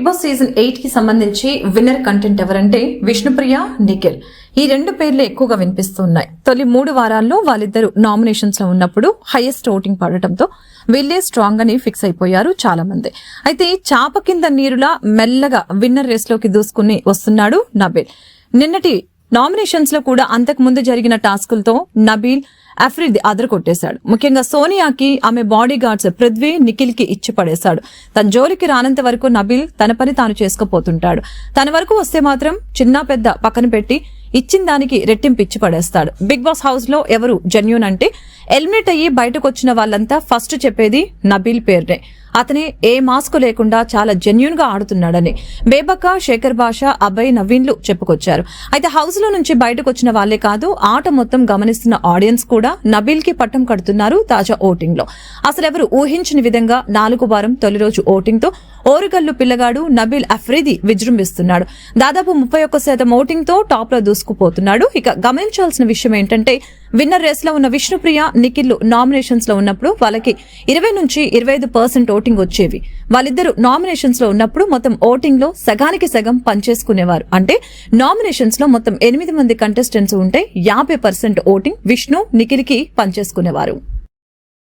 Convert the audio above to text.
Big boss season ఎయిట్కి సంబంధించి winner content ఎవరంటే విష్ణుప్రియ నిఖిల్. ఈ రెండు పేర్లు ఎక్కువగా వినిపిస్తున్నాయి తొలి మూడు వారాల్లో వాళ్ళిద్దరు నామినేషన్స్లో ఉన్నప్పుడు హైయెస్ట్ ఓటింగ్ పడటంతో వీళ్ళే స్ట్రాంగ్ అని ఫిక్స్ అయిపోయారు చాలా మంది అయితే చాప కింద నీరులా మెల్లగా విన్నర్ రేస్లోకి దూసుకుని వస్తున్నాడు నబిల్. నిన్నటి నామినేషన్స్లో కూడా అంతకు ముందు జరిగిన టాస్కులతో నబీల్ అఫ్రిద్ అదర కొట్టేశాడు ముఖ్యంగా సోనియాకి ఆమె బాడీ గార్డ్స్ పృథ్వీ నిఖిల్కి ఇచ్చి పడేశాడు. తన జోలికి రానంత వరకు నబీల్ తన పని తాను చేసుకుపోతుంటాడు తన వరకు వస్తే మాత్రం చిన్న పెద్ద పక్కన పెట్టి ఇచ్చిన దానికి రెట్టింపు ఇచ్చి పడేస్తాడు. బిగ్ బాస్ హౌస్లో ఎవరు జెన్యున్ అంటే ఎలిమినేట్ అయ్యి బయటకు వచ్చిన వాళ్ళంతా ఫస్ట్ చెప్పేది నబీల్ పేరునే. అతనే ఏ మాస్క్ లేకుండా చాలా జెన్యున్గా ఆడుతున్నాడని బేబక్క శేఖర్ బాష అభయ్ నవీన్లు చెప్పుకొచ్చారు. అయితే హౌస్లో నుంచి బయటకు వచ్చిన వాళ్ళే కాదు ఆట మొత్తం గమనిస్తున్న ఆడియన్స్ కూడా నబీల్కి పట్టం కడుతున్నారు తాజా ఓటింగ్లో. అసలెవరు ఊహించని విధంగా నాలుగు వారం తొలి రోజు ఓటింగ్తో ఓరుగల్లు పిల్లగాడు నబీల్ అఫ్రీది విజృంభిస్తున్నాడు. దాదాపు ముప్పై ఒక్క శాతం ఓటింగ్తో టాప్లో దూసుకుపోతున్నాడు. ఇక గమనించాల్సిన విషయం ఏంటంటే విన్నర్ రేస్లో ఉన్న విష్ణుప్రియ నిఖిల్ నామినేషన్స్లో ఉన్నప్పుడు వాళ్ళకి ఇరవై నుంచి ఇరవై ఐదు పర్సెంట్ ఓటింగ్ వచ్చేవి. వాళ్ళిద్దరు నామినేషన్స్లో ఉన్నప్పుడు మొత్తం ఓటింగ్లో సగానికి సగం పనిచేసుకునేవారు. అంటే నామినేషన్స్లో మొత్తం ఎనిమిది మంది కంటెస్టెంట్స్ ఉంటే యాభై పర్సెంట్ ఓటింగ్ విష్ణు నిఖిల్కి పనిచేసుకునేవారు.